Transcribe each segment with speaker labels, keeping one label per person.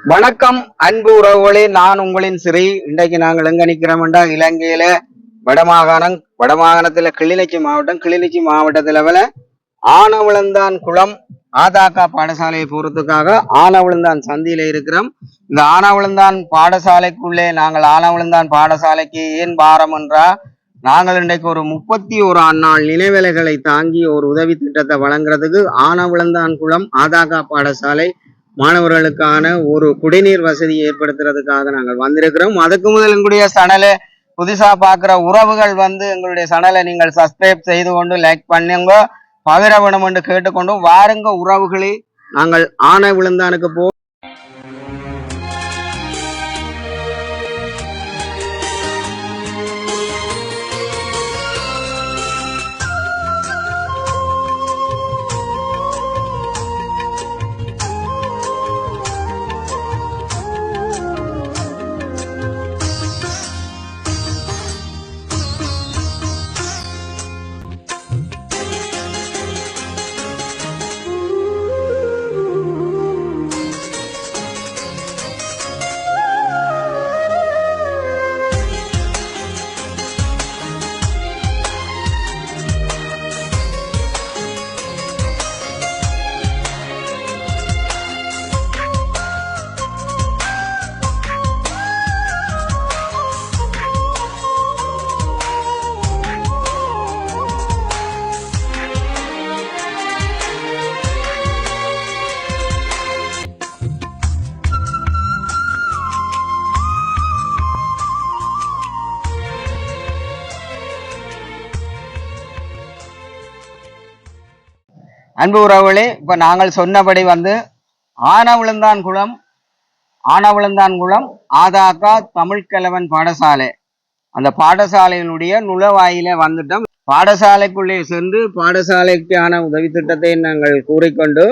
Speaker 1: வணக்கம் அன்பு உறவுகளே. நான் உங்களின் சிறை. இன்றைக்கு நாங்கள் எங்க நிக்கிறோம்டா இலங்கையில வடமாகாணம் வடமாகாணத்துல கிளிநொச்சி மாவட்டம் கிளிநொச்சி மாவட்டத்துல வில ஆனவிளந்தான் குளம் ஆதாக்கா பாடசாலையை போறதுக்காக ஆனவிழந்தான் சந்தியில இருக்கிறோம். இந்த ஆனவிழந்தான் பாடசாலைக்குள்ளே நாங்கள் ஆனவிழந்தான் பாடசாலைக்கு ஏன் பாரம் என்றா நாங்கள் இன்றைக்கு ஒரு முப்பத்தி ஒரு அந்நாள் நினைவேலைகளை தாங்கி ஒரு உதவி திட்டத்தை வழங்குறதுக்கு ஆனவிழந்தான் குளம் ஆதாகா பாடசாலை மாணவர்களுக்கான ஒரு குடிநீர் வசதி ஏற்படுத்துறதுக்காக நாங்கள் வந்திருக்கிறோம். அதுக்கு முதல் எங்களுடைய சனலை புதுசா பார்க்குற உறவுகள் வந்து எங்களுடைய சனலை நீங்கள் சப்ஸ்கிரைப் செய்து கொண்டு லைக் பண்ணுங்க. பகிர வேணும் என்று கேட்டுக்கொண்டு வாருங்க உறவுகளே. நாங்கள் ஆணை விழுந்தானுக்கு போ அன்பு உறவுகளே இப்போ நாங்கள் சொன்னபடி வந்து ஆனவிழுந்தான் குளம் ஆனவிழுந்தான் குளம் ஆதாக்கா தமிழ்கிழவன் பாடசாலை. அந்த பாடசாலையினுடைய நுழைவாயில வந்துட்டோம். பாடசாலைக்குள்ளே சென்று பாடசாலைக்கான உதவி திட்டத்தை நாங்கள் கூறிக்கொண்டு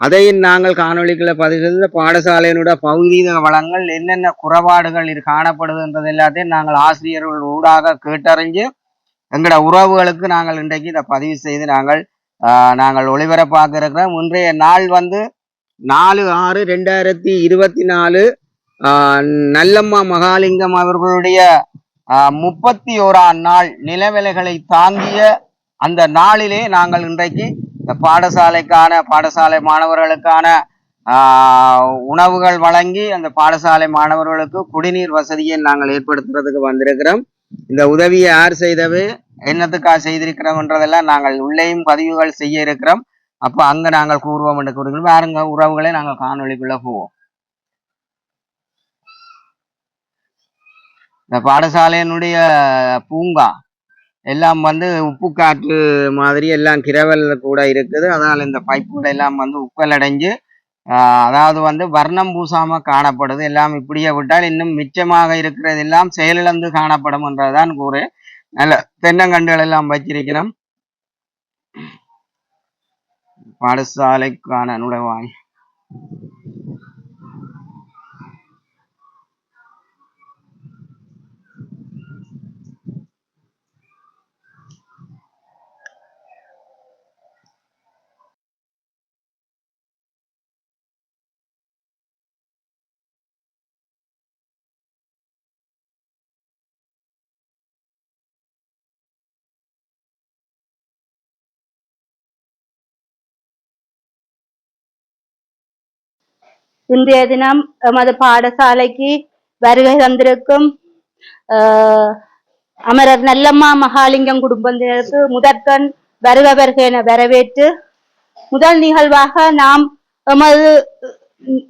Speaker 1: அதையும் நாங்கள் காணொலிகளை பதிவு செய்து பாடசாலையினுடைய பகுதி வளங்கள் என்னென்ன குறைபாடுகள் இது காணப்படுதுன்றது எல்லாத்தையும் நாங்கள் ஆசிரியர்கள் ஊடாக கேட்டறிஞ்சு எங்களோட உறவுகளுக்கு நாங்கள் இன்றைக்கு இதை பதிவு செய்து நாங்கள் நாங்கள் ஒளிபரப்பாக இருக்கிறோம் இன்றைய நாள் வந்து நாலு ஆறு ரெண்டாயிரத்தி இருபத்தி நாலு. நல்லம்மா மகாலிங்கம் அவர்களுடைய முப்பத்தி ஓராம் நாள் நிலவிலைகளை தாங்கிய அந்த நாளிலே நாங்கள் இன்றைக்கு இந்த பாடசாலைக்கான பாடசாலை மாணவர்களுக்கான உணவுகள் வழங்கி அந்த பாடசாலை மாணவர்களுக்கு குடிநீர் வசதியை நாங்கள் ஏற்படுத்துறதுக்கு வந்திருக்கிறோம். இந்த உதவியை யார் செய்தது? என்னத்துக்காக செய்திருக்கிறோம்ன்றதெல்லாம் நாங்கள் உள்ளேயும் பதிவுகள் செய்ய இருக்கிறோம். அப்போ அங்க நாங்கள் கூறுவோம் என்று கூறுகிறோம். வேறுங்க உறவுகளை நாங்கள் காணொலிக்குள்ள போவோம். இந்த பாடசாலையினுடைய பூங்கா எல்லாம் வந்து உப்பு காற்று மாதிரி எல்லாம் கிரவல் கூட இருக்குது. அதனால இந்த பைப்போட எல்லாம் வந்து உப்பல் அடைஞ்சு அதாவது வந்து வர்ணம் பூசாம காணப்படுது. எல்லாம் இப்படியே விட்டால் இன்னும் மிச்சமாக இருக்கிறது எல்லாம் செயலிழந்து காணப்படும் என்றதான் கூறு. நல்ல தென்னங்கண்டுகள் எல்லாம் வச்சிருக்கிறோம் பாடசாலைக்கான நுழைவாய்
Speaker 2: இன்றைய தினம் எமது பாடசாலைக்கு வருகை தந்திருக்கும் ஆஹ், அமரர் நல்லம்மா மகாலிங்கம் குடும்பத்தினருக்கு முதற்கண் வருக வருக என வரவேற்று முதல் நிகழ்வாக நாம் எமது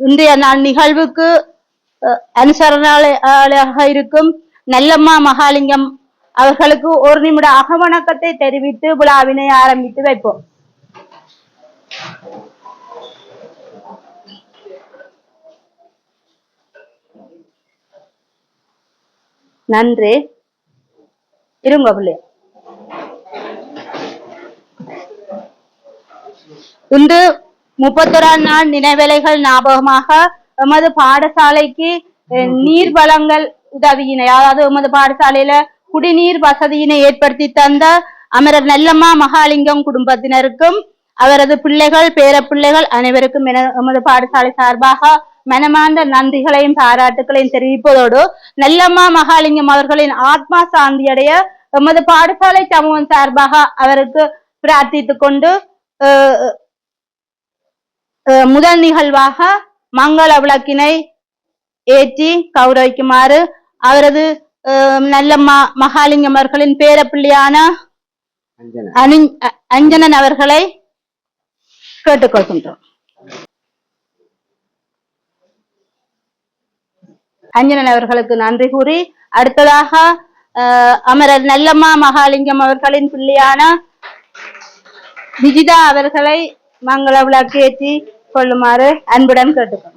Speaker 2: இன்றைய நாள் நிகழ்வுக்கு அஹ், இருக்கும் நல்லம்மா மகாலிங்கம் அவர்களுக்கு ஒரு நிமிட அகவணக்கத்தை தெரிவித்து விழாவினை ஆரம்பித்து வைப்போம். நன்றி. இருங்க பிள்ளை. இன்று முப்பத்தொராம் நாள் நினைவேலைகள் ஞாபகமாக எமது பாடசாலைக்கு நீர் வளங்கள் உதவியினை அதாவது எமது பாடசாலையில குடிநீர் வசதியினை ஏற்படுத்தி தந்த அமரர் நல்லம்மா மகாலிங்கம் குடும்பத்தினருக்கும் அவரது பிள்ளைகள் பேர பிள்ளைகள் அனைவருக்கும் என எமது பாடசாலை சார்பாக மனமார்ந்த நன்றிகளையும் பாராட்டுகளையும் தெரிவிப்பதோடு நல்லம்மா மகாலிங்கம் அவர்களின் ஆத்மா சாந்தியடைய எமது பாடசாலை சமூகம் சார்பாக அவருக்கு பிரார்த்தித்துக் கொண்டு முதல் நிகழ்வாக மங்கள விளக்கினை ஏற்றி கௌரவிக்குமாறு அவரது அஹ், நல்லம்மா மகாலிங்கம் அவர்களின் பேரப்பிள்ளையான அஞ்சனன் அவர்களை கேட்டுக்கொள்கின்றோம். அஞ்சனன் அவர்களுக்கு நன்றி கூறி அடுத்ததாக அஹ், அமரர் நல்லம்மா மகாலிங்கம் அவர்களின் பிள்ளையான விஜிதா அவர்களை மங்கள விளக்கேற்றி கொள்ளுமாறு அன்புடன் கேட்டுக்கணும்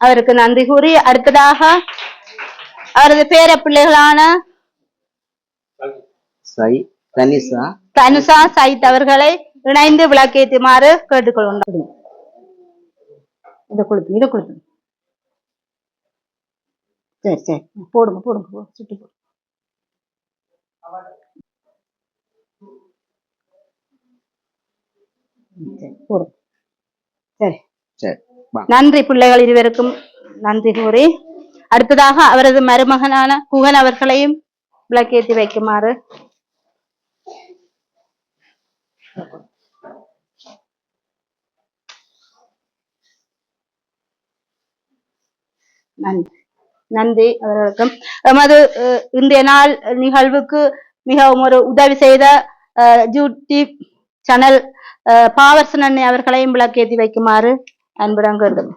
Speaker 2: அவருக்கு நன்றி கூறி அடுத்ததாக அவரது பேர பிள்ளைகளான
Speaker 1: சை தனிஷா
Speaker 2: தனுஷா சைத் அவர்களை இணைந்து விளக்கேற்றுமாறு கேட்டுக்கொள்கின்றோம். இதை கொடுத்து இதை கொடுத்து சரி சரி. போடுங்க போடுங்க சுட்டு போடு சரி சரி. நன்றி பிள்ளைகள் இருவருக்கும் நன்றி கூறி அடுத்ததாக அவரது மருமகனான குகன் அவர்களையும் விளக்கேற்றி வைக்குமாறு நன்றி. நன்றி அவர்களுக்கும். எமது இன்றைய நாள் நிகழ்வுக்கு மிகவும் ஒரு உதவி செய்த அஹ், யூடியூப் சேனல் அஹ், பாவர்சன் அண்ணன் அவர்களையும் விளக்கேற்றி வைக்குமாறு அன்புடன் கேட்டுக்கிறேன்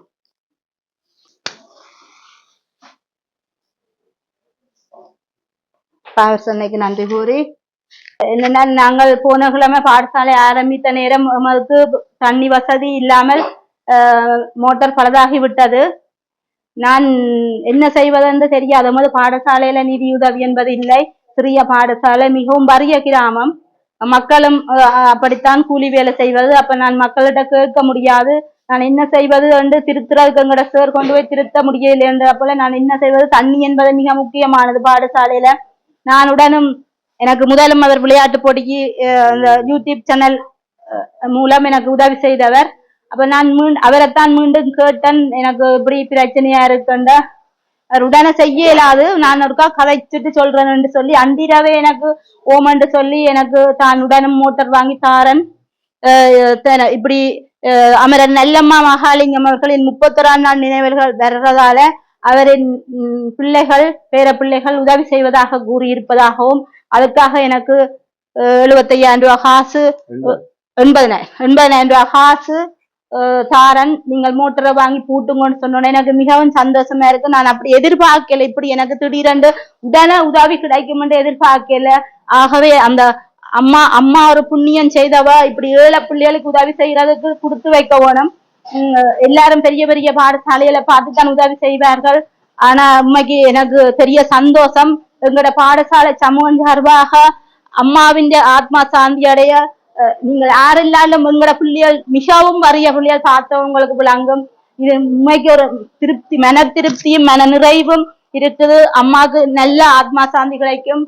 Speaker 2: பாவர்சன்னைக்கு நன்றி கூறி என்னன்னா நாங்கள் போன கிழமை பாடசாலை ஆரம்பித்த நேரம் எமக்கு தண்ணி வசதி இல்லாமல் மோட்டார் பழுதாகி விட்டது நான் என்ன செய்வதென்று தெரியாது எமது பாடசாலையில நிதியுதவி என்பது இல்லை சிறிய பாடசாலை மிகவும் வறிய கிராமம் மக்களும் அப்படித்தான் கூலி வேலை செய்வது அப்ப நான் மக்கள்கிட்ட கேட்க முடியாது நான் என்ன செய்வது என்று திருத்துறதுக்கு எங்கட சார் கொண்டு போய் திருத்த முடியலை என்ற போல நான் என்ன செய்வது தண்ணி என்பது மிக முக்கியமானது பாடசாலையில நான் உடனும் எனக்கு முதலும் அவர் விளையாட்டு போட்டிக்கு இந்த அந்த யூடியூப் சேனல் மூலம் எனக்கு உதவி செய்தவர். அப்ப நான் மீண்டும் அவரைத்தான் மீண்டும் கேட்டேன். எனக்கு இப்படி பிரச்சனையா இருக்குண்ட. அவர் உடனே செய்ய இயலாது நான் ஒருக்கா கதைச்சிட்டு சொல்றேன்னு சொல்லி அந்திரவே எனக்கு ஓமன்று சொல்லி எனக்கு தான் உடனும் மோட்டார் வாங்கி தாரன். இப்படி அமரன் அமரர் நல்லம்மா மகாலிங்கம் அவர்களின் முப்பத்தொராம் நாள் நினைவுகள் வர்றதால அவரின் பிள்ளைகள் பேர பிள்ளைகள் உதவி செய்வதாக கூறியிருப்பதாகவும் அதுக்காக எனக்கு எழுபத்தையாயிரம் ரூபாய் காசு
Speaker 1: எண்பது.
Speaker 2: எண்பதினாயிரம் எண்பதினாயிரம் ரூபாய் காசு தாரன் நீங்கள் மோட்டரை வாங்கி பூட்டுங்கன்னு சொன்னோன்னே எனக்கு மிகவும் சந்தோஷமா இருக்கு. நான் அப்படி எதிர்பார்க்கல இப்படி எனக்கு திடீரென்று உடனே உதவி கிடைக்கும் என்று எதிர்பார்க்கல. ஆகவே அந்த அம்மா அம்மா ஒரு புண்ணியம் செய்தவ இப்படி ஏழை பிள்ளைகளுக்கு உதவி செய்யறதுக்கு கொடுத்து வைக்க வேணும். உம், எல்லாரும் பெரிய பெரிய பாடசாலையில பார்த்துதான் உதவி செய்வார்கள். ஆனா உண்மைக்கு எனக்கு பெரிய சந்தோஷம். எங்களோட பாடசாலை சமூகம் சார்பாக அம்மாவின் ஆத்மா சாந்தி அடைய நீங்கள் யாரெல்லாம் எங்களோட பிள்ளைகள் மிகவும் வறிய பிள்ளைகள் பார்த்தவங்களுக்கு விளங்கும் இது உண்மைக்கு ஒரு திருப்தி மன திருப்தியும் மன நிறைவும் இருக்குது. அம்மாவுக்கு நல்ல ஆத்மா சாந்தி கிடைக்கும்.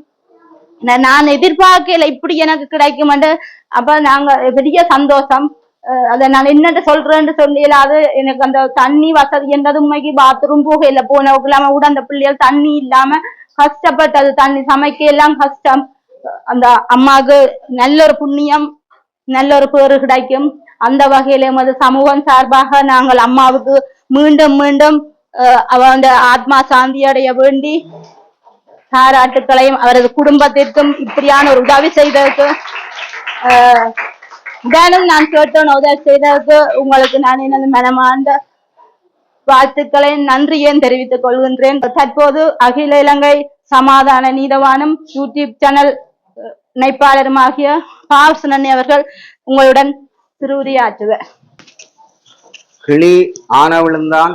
Speaker 2: நான் எதிர்பார்க்கல இப்படி எனக்கு கிடைக்கும் அப்ப நாங்க பெரிய சந்தோஷம். அஹ் அதை நான் என்னன்னு சொல்றேன்னு சொல்லலாது எனக்கு அந்த தண்ணி வசதி என்றது உண்மைக்கு பாத்ரூம் போகையில போனவுக்கு இல்லாம கூட அந்த பிள்ளைகள் தண்ணி இல்லாம கஷ்டப்பட்டது. தண்ணி சமைக்க எல்லாம் கஷ்டம். அந்த அம்மாவுக்கு நல்ல ஒரு புண்ணியம் நல்ல ஒரு பேரு கிடைக்கும். அந்த வகையில எமது சமூகம் சார்பாக நாங்கள் அம்மாவுக்கு மீண்டும் மீண்டும் அஹ் அவன் ஆத்மா சாந்தி அடைய வேண்டி பாராட்டுக்களையும் அவரது குடும்பத்திற்கும் இப்படியான ஒரு உதவி செய்ததற்கு ஆஹ் தினம் நான் கேட்டோன். உதவி செய்ததற்கு உங்களுக்கு நான் எனது மனமார்ந்த வாழ்த்துக்களை நன்றியேன் தெரிவித்துக் கொள்கின்றேன். தற்போது அகில இலங்கை சமாதான நீதவானம் யூடியூப் சேனல் இணைப்பாளருமாகிய இணைப்பாளருமாகிய பாவசனன் அவர்கள் உங்களுடன் திருவுரையாற்றுவர்
Speaker 1: கிளி ஆனவிழுந்தான்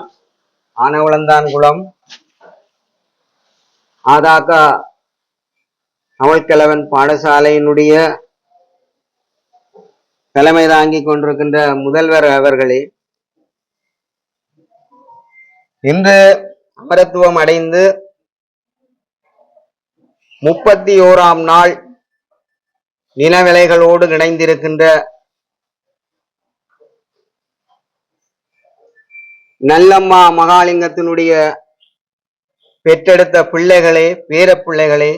Speaker 1: ஆனவிழுந்தான் குளம் ஆதாக்கா தமிழ்கிழவன் பாடசாலையினுடைய தலைமை தாங்கி கொண்டிருக்கின்ற முதல்வர் அவர்களே இன்று அமரத்துவம் அடைந்து முப்பத்தி ஓராம் நாள் நிலவிலைகளோடு இணைந்திருக்கின்ற நல்லம்மா மகாலிங்கத்தினுடைய பெற்றெடுத்த பிள்ளைகளே பேர பிள்ளைகளே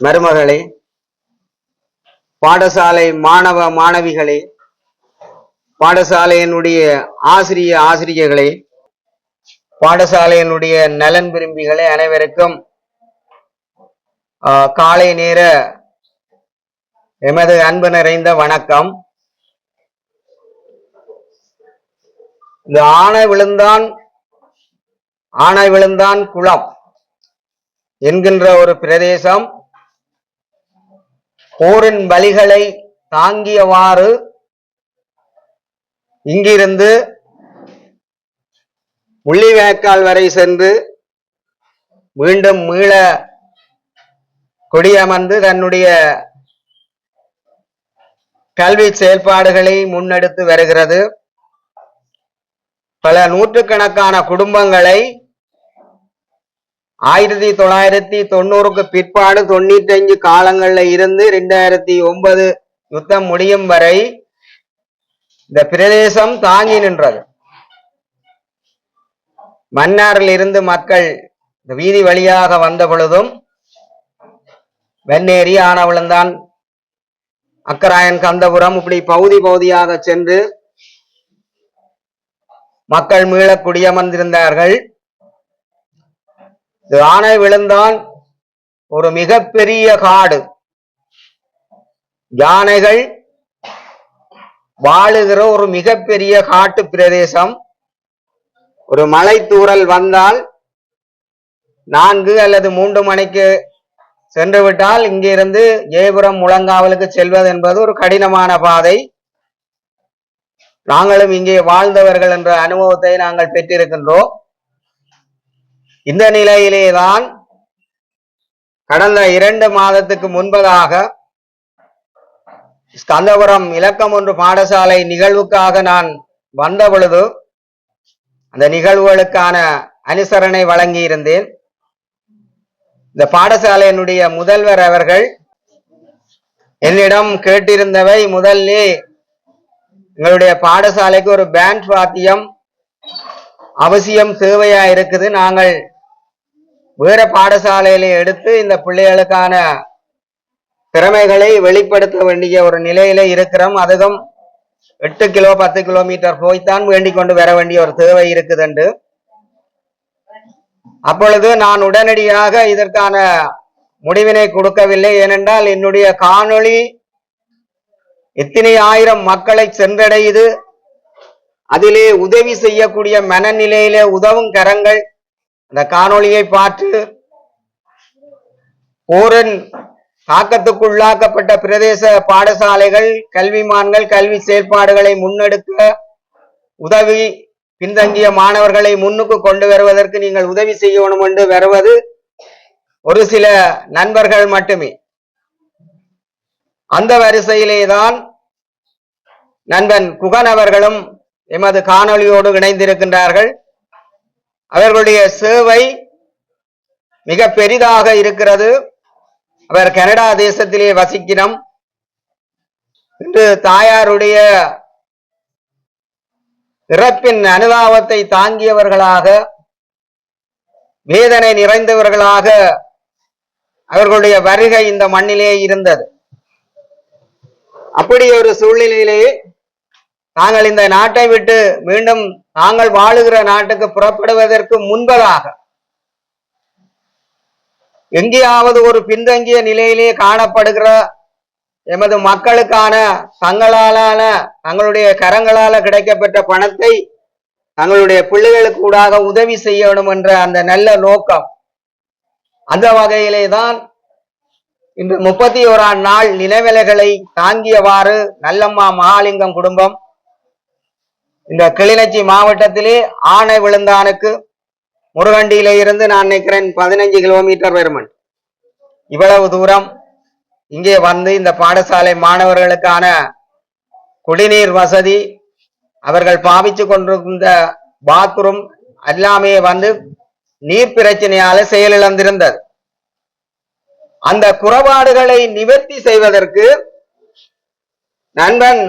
Speaker 1: மருமகளே பாடசாலை மாணவ மாணவிகளே பாடசாலையினுடைய ஆசிரிய ஆசிரியர்களே பாடசாலையினுடைய நலன் விரும்பிகளை அனைவருக்கும் காலை நேர எமது அன்பு நிறைந்த வணக்கம். இந்த ஆணை விழுந்தான் ஆணை விழுந்தான் குளம் என்கின்ற ஒரு பிரதேசம் போரின் பலிகளை தாங்கியவாறு இங்கிருந்து முள்ளிவேக்கால் வரை சென்று மீண்டும் மீள கொடியமர்ந்து தன்னுடைய கல்வி செயல்பாடுகளை முன்னெடுத்து வருகிறது. பல நூற்றுக்கணக்கான குடும்பங்களை ஆயிரத்தி தொள்ளாயிரத்தி தொண்ணூறுக்கு பிற்பாடு தொண்ணூற்றி அஞ்சு காலங்களில் இருந்து ரெண்டாயிரத்தி ஒன்பது யுத்தம் முடியும் வரை இந்த பிரதேசம் தாங்கி நின்றது. மன்னாரில் இருந்து மக்கள் இந்த வீதி வழியாக வந்த பொழுதும் வெண்ணேரி ஆனவளந்தான் அக்கராயன் கந்தபுரம் இப்படி பகுதி பகுதியாக சென்று மக்கள் மீள குடியமர்ந்திருந்தார்கள் இது ஆணை விழுந்தான் ஒரு மிகப்பெரிய காடு. யானைகள் வாழுகிற ஒரு மிகப்பெரிய காட்டு பிரதேசம். ஒரு மலை தூரல் வந்தால் நான்கு அல்லது மூன்று மணிக்கு சென்று விட்டால் இங்கிருந்து ஜெயபுரம் முழங்காவலுக்கு செல்வது என்பது ஒரு கடினமான பாதை. நாங்களும் இங்கே வாழ்ந்தவர்கள் என்ற அனுபவத்தை நாங்கள் பெற்றிருக்கின்றோம். இந்த நிலையிலேதான் கடந்த இரண்டு மாதத்துக்கு முன்பதாக ஸ்கந்தபுரம் இலக்கம் ஒன்று பாடசாலை நிகழ்வுக்காக நான் வந்த பொழுது அந்த நிகழ்வுகளுக்கான அனுசரணை வழங்கி இருந்தேன் இந்த பாடசாலையினுடைய முதல்வர் அவர்கள் என்னிடம் கேட்டிருந்தவை முதல்லே எங்களுடைய பாடசாலைக்கு ஒரு பேண்ட் வாத்தியம் அவசியம் தேவையா இருக்குது நாங்கள் வேற பாடசாலையில எடுத்து இந்த பிள்ளைகளுக்கான திறமைகளை வெளிப்படுத்த வேண்டிய ஒரு நிலையில இருக்கிறோம். அதுவும் எட்டு கிலோ பத்து கிலோமீட்டர் போய்த்தான் வேண்டிக் கொண்டு வர வேண்டிய ஒரு தேவை இருக்குதுண்டு. அப்பொழுது நான் உடனடியாக இதற்கான முடிவினை கொடுக்கவில்லை. ஏனென்றால் என்னுடைய காணொளி எத்தனை ஆயிரம் மக்களை சென்றடையுது. அதிலே உதவி செய்யக்கூடிய மனநிலையிலே உதவும் கரங்கள் அந்த காணொளியை பார்த்து போரின் தாக்கத்துக்குள்ளாக்கப்பட்ட பிரதேச பாடசாலைகள் கல்விமான்கள் கல்வி செயற்பாடுகளை முன்னெடுக்க உதவி பின்தங்கிய மாணவர்களை முன்னுக்கு கொண்டு வருவதற்கு நீங்கள் உதவி செய்யணும் என்று வருவது ஒரு சில நண்பர்கள் மட்டுமே. அந்த வரிசையிலேதான் நண்பன் குகன் அவர்களும் எமது காணொளியோடு இணைந்திருக்கின்றார்கள். அவர்களுடைய சேவை மிக பெரிதாக இருக்கிறது. அவர் கனடா தேசத்திலே வசிக்கிறோம் இன்று தாயாருடைய இறப்பின் அனுதாபத்தை தாங்கியவர்களாக வேதனை நிறைந்தவர்களாக அவர்களுடைய வருகை இந்த மண்ணிலே இருந்தது. அப்படி ஒரு சூழ்நிலையிலே தாங்கள் இந்த நாட்டை விட்டு மீண்டும் தாங்கள் வாழுகிற நாட்டுக்கு புறப்படுவதற்கு முன்பதாக எங்கேயாவது ஒரு பின்தங்கிய நிலையிலே காணப்படுகிற எமது மக்களுக்கான தங்களாலான தங்களுடைய கரங்களால கிடைக்கப்பட்ட பணத்தை தங்களுடைய பிள்ளைகளுக்கு கூடாக உதவி செய்யணும் என்ற அந்த நல்ல நோக்கம். அந்த வகையிலே தான் இன்று முப்பத்தி ஓராம் நாள் நிலவிலைகளை தாங்கியவாறு நல்லம்மா மகாலிங்கம் குடும்பம் இந்த கிளிநொச்சி மாவட்டத்திலே ஆணை விழுந்தானுக்கு முருகண்டியில இருந்து நான் நினைக்கிறேன் பதினஞ்சு கிலோமீட்டர் வருமன் இவ்வளவு தூரம் இங்கே வந்து இந்த பாடசாலை மாணவர்களுக்கான குடிநீர் வசதி அவர்கள் பாவிச்சு கொண்டிருந்த பாத்ரூம் எல்லாமே வந்து நீர் பிரச்சனையால செயலிழந்திருந்தது. அந்த குறைபாடுகளை நிவர்த்தி செய்வதற்கு நண்பன்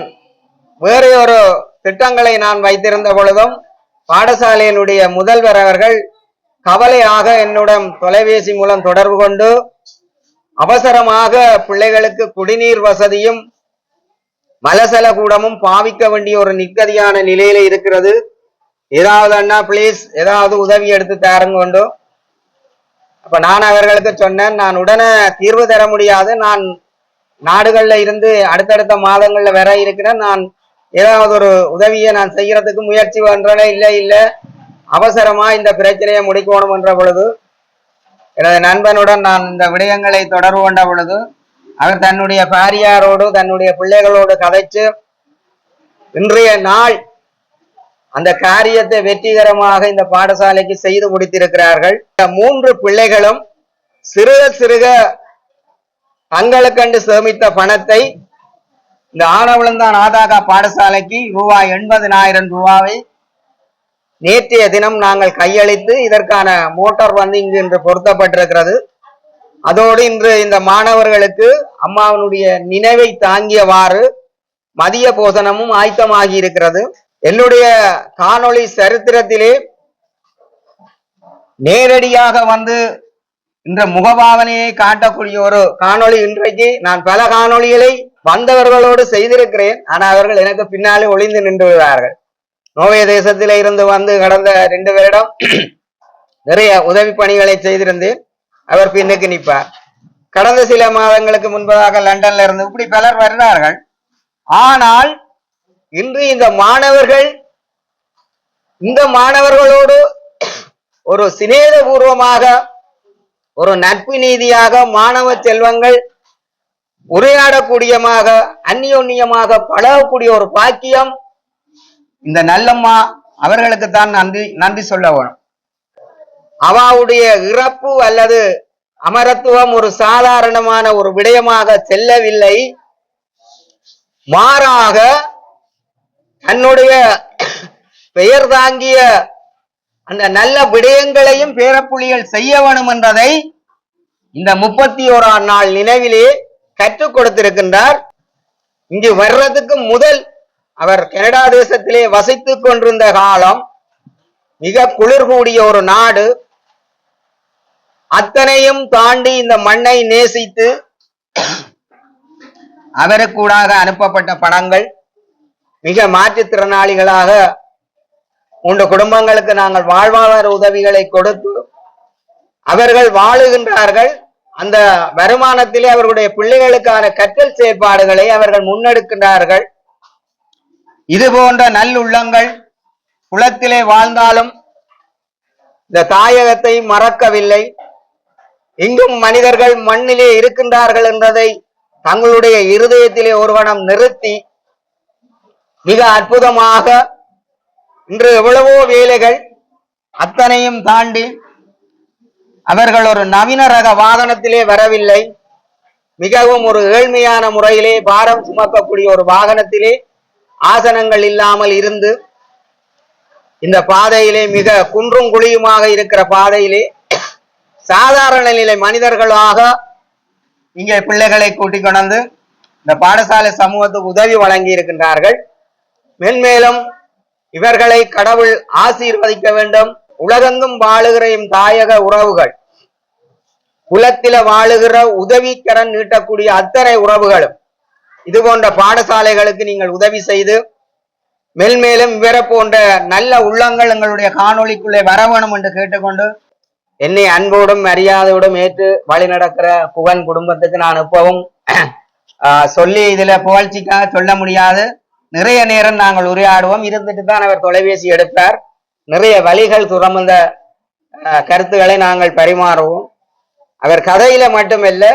Speaker 1: வேறு ஒரு திட்டங்களை நான் வைத்திருந்த பொழுதும் பாடசாலையினுடைய முதல்வர் அவர்கள் கவலையாக என்னுடன் தொலைபேசி மூலம் தொடர்பு கொண்டு அவசரமாக பிள்ளைகளுக்கு குடிநீர் வசதியும் மலசல கூடமும் பாவிக்க வேண்டிய ஒரு நிக்கதியான நிலையில இருக்கிறது. ஏதாவது அண்ணா ப்ளீஸ் ஏதாவது உதவி எடுத்து தாருங்க கொண்டு. அப்ப நான் அவர்களுக்கு சொன்னேன் நான் உடனே தீர்வு தர முடியாது. நான் நாடுகள்ல இருந்து அடுத்தடுத்த மாதங்கள்ல வர இருக்கிறேன். நான் ஏதாவது ஒரு உதவியை நான் செய்யறதுக்கு முயற்சி பண்றேனே இல்லை இல்ல அவசரமா இந்த பிரச்சனையை முடிக்கணும் என்ற பொழுது எனது நண்பனுடன் நான் இந்த விடயங்களை தொடர்பு கொண்ட பொழுது அவர் தன்னுடைய பாரியாரோடு தன்னுடைய பிள்ளைகளோடு கதைச்சு இன்றைய நாள் அந்த காரியத்தை வெற்றிகரமாக இந்த பாடசாலைக்கு செய்து முடித்திருக்கிறார்கள். இந்த மூன்று பிள்ளைகளும் சிறுக சிறுக தங்களுக்கண்டு சேமித்த பணத்தை இந்த ஆனவளந்தான் ஆதாகா பாடசாலைக்கு ரூபாய் எண்பதினாயிரம் ரூபாவை நேற்றைய தினம் நாங்கள் கையளித்து இதற்கான மோட்டார் வந்து இங்கு இன்று பொருத்தப்பட்டிருக்கிறது. அதோடு இன்று இந்த மாணவர்களுக்கு அம்மாவனுடைய நினைவை தாங்கியவாறு மதிய போதனமும் ஆயத்தமாகி இருக்கிறது. என்னுடைய காணொளி சரித்திரத்திலே நேரடியாக வந்து இந்த முகபாவனையை காட்டக்கூடிய ஒரு காணொளி இன்றைக்கு நான் பல காணொளிகளை வந்தவர்களோடு செய்திருக்கிறேன். ஆனால் அவர்கள் எனக்கு பின்னாலே ஒளிந்து நின்று விடுவார்கள். நோவே தேசத்தில இருந்து வந்து கடந்த ரெண்டு வருடம் நிறைய உதவி பணிகளை செய்திருந்து அவர் பின்னுக்கு நிற்பார். கடந்த சில மாதங்களுக்கு முன்பதாக லண்டன்ல இருந்து இப்படி பலர் வருகிறார்கள். ஆனால் இன்று இந்த மாணவர்கள் இந்த மாணவர்களோடு ஒரு சிநேகபூர்வமாக ஒரு நட்பு நீதியாக மாணவ செல்வங்கள் உரையாடக்கூடியமாக அந்யோன்யமாக பழகக்கூடிய ஒரு பாக்கியம் இந்த நல்லம்மா அவர்களுக்கு தான் நன்றி நன்றி சொல்ல வேணும். அவாவுடைய இறப்பு அல்லது அமரத்துவம் ஒரு சாதாரணமான ஒரு விடயமாக செல்லவில்லை. மாறாக தன்னுடைய பெயர் தாங்கிய அந்த நல்ல விடயங்களையும் பேரப்புலிகள் செய்ய வேணும் என்றதை இந்த முப்பத்தி ஓராம் நாள் நினைவிலே கற்றுக் கொடுத்திருக்கின்றார். இங்கு வர்றதுக்கு முதல் அவர் கனடா தேசத்திலே வசித்துக் கொண்டிருந்த காலம் மிக குளிர் கூடிய ஒரு நாடு. அத்தனையும் தாண்டி இந்த மண்ணை நேசித்து அவருக்கூடாக அனுப்பப்பட்ட பணங்கள் மிக மாற்றுத்திறனாளிகளாக மூன்று குடும்பங்களுக்கு நாங்கள் வாழ்வாதார உதவிகளை கொடுத்து அவர்கள் வாழுகின்றார்கள். அந்த வருமானத்திலே அவர்களுடைய பிள்ளைகளுக்கான கற்றல் செயற்பாடுகளை அவர்கள் முன்னெடுக்கின்றார்கள். இது போன்ற நல்லுள்ளங்கள் குளத்திலே வாழ்ந்தாலும் இந்த தாயகத்தை மறக்கவில்லை. இங்கும் மனிதர்கள் மண்ணிலே இருக்கின்றார்கள் என்றதை தங்களுடைய இருதயத்திலே ஒருவனம் நிறுத்தி மிக அற்புதமாக இன்று எவ்வளவோ வேலைகள் அத்தனையும் தாண்டி அவர்கள் ஒரு நவீன ரக வாகனத்திலே வரவில்லை. மிகவும் ஒரு ஏழ்மையான முறையிலே பாரம் சுமக்கக்கூடிய ஒரு வாகனத்திலே ஆசனங்கள் இல்லாமல் இருந்து இந்த பாதையிலே மிக குன்றும் குழியுமாக இருக்கிற பாதையிலே சாதாரண நிலை மனிதர்களாக இங்கே பிள்ளைகளை கூட்டிக் கொண்டு இந்த பாடசாலை சமூகத்துக்கு உதவி வழங்கி இருக்கின்றார்கள். மென்மேலும் இவர்களை கடவுள் ஆசீர்வதிக்க வேண்டும். உலகெங்கும் வாழுகிற தாயக உறவுகள் குலத்தில வாழுகிற உதவிக்கரன் நீட்டக்கூடிய அத்தனை உறவுகளும் இது போன்ற பாடசாலைகளுக்கு நீங்கள் உதவி செய்து மென்மேலும் இவரை போன்ற நல்ல உள்ளங்கள் எங்களுடைய காணொளிக்குள்ளே வரவேணும் என்று கேட்டுக்கொண்டு என்னை அன்போடும் மரியாதையோடும் ஏற்று வழி நடக்கிற புகன் குடும்பத்துக்கு நான் எப்பவும் ஆஹ், சொல்லி இதுல புகழ்ச்சிக்காக சொல்ல முடியாது. நிறைய நேரம் நாங்கள் உரையாடுவோம். இருந்துட்டு தான் அவர் தொலைபேசி எடுத்தார் நிறைய வழிகள் துறமுந்த கருத்துக்களை நாங்கள் பரிமாறுவோம். அவர் கதையில மட்டுமல்ல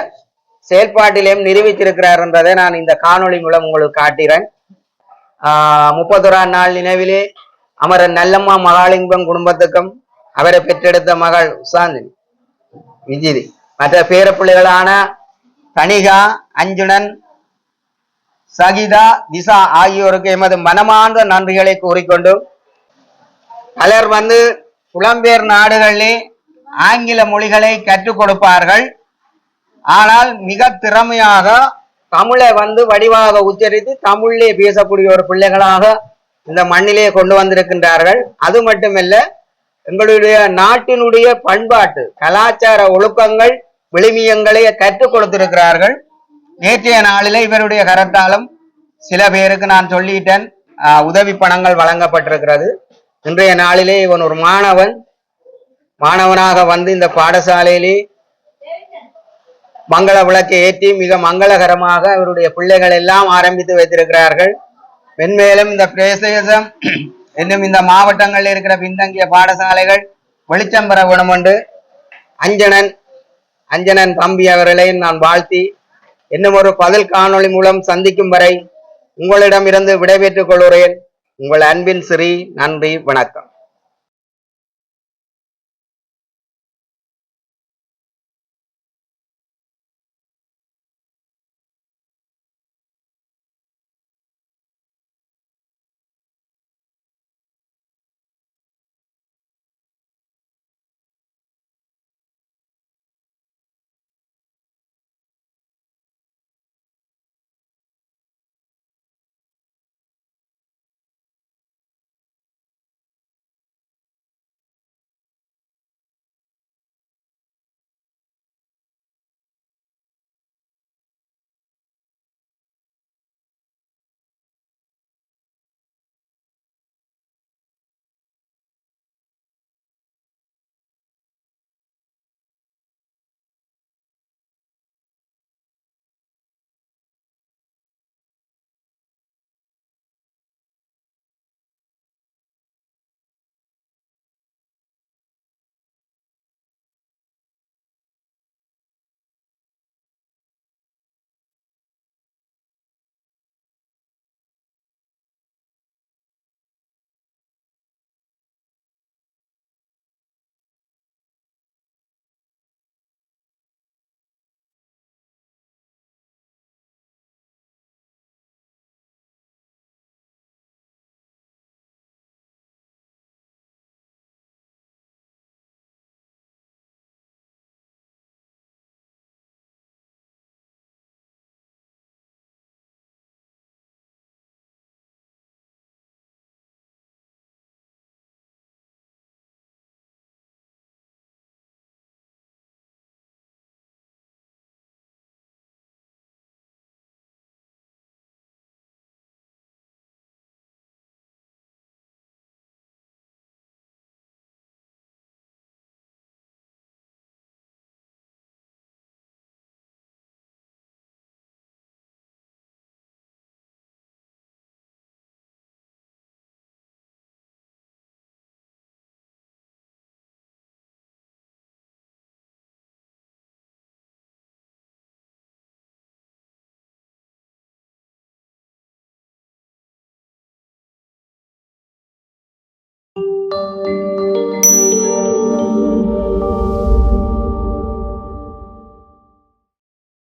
Speaker 1: செயல்பாட்டிலேயும் நிரூபித்திருக்கிறார் என்பதை நான் இந்த காணொளி மூலம் உங்களுக்கு காட்டுகிறேன். ஆஹ் முப்பத்தொராம் நாள் நினைவிலே அமரன் நல்லம்மா மகாலிங்கம் குடும்பத்துக்கும் அவரை பெற்றெடுத்த மகள் உசாந்தினி விஜிதி மற்ற பேரப்பிள்ளைகளான தனிகா அஞ்சுனன் சகிதா திசா ஆகியோருக்கு எமது மனமார்ந்த நன்றிகளை கூறிக்கொண்டு பலர் வந்து புலம்பெயர் நாடுகளிலே ஆங்கில மொழிகளை கற்றுக் கொடுப்பார்கள். ஆனால் மிக திறமையாக தமிழை வந்து வடிவாக உச்சரித்து தமிழிலே பேசக்கூடிய ஒரு பிள்ளைகளாக இந்த மண்ணிலே கொண்டு வந்திருக்கின்றார்கள். அது மட்டுமல்ல எங்களுடைய நாட்டினுடைய பண்பாட்டு கலாச்சார ஒழுக்கங்கள் விழுமியங்களை கற்றுக் கொடுத்திருக்கிறார்கள். நேற்றைய நாளிலே இவருடைய கரத்தாலும் சில பேருக்கு நான் சொல்லிட்டேன் உதவி பணங்கள் வழங்கப்பட்டிருக்கிறது. இன்றைய நாளிலே இவன் ஒரு மாணவன். மாணவனாக வந்து இந்த பாடசாலையிலே மங்கள விளக்கை ஏற்றி மிக மங்களகரமாக அவருடைய பிள்ளைகள் எல்லாம் ஆரம்பித்து வைத்திருக்கிறார்கள். மென்மேலும் இந்த பிரதேசம் இன்னும் இந்த மாவட்டங்களில் இருக்கிற பின்தங்கிய பாடசாலைகள் வெளிச்சம் பெற வேணும் என்று அஞ்சனன் அஞ்சனன் தம்பி அவர்களையும் நான் வாழ்த்தி இன்னும் ஒரு பதில் காணொளி மூலம் சந்திக்கும் வரை உங்களிடமிருந்து விடைபெற்றுக் கொள்கிறேன். உங்கள் அன்பின் ஸ்ரீ நன்றி வணக்கம்.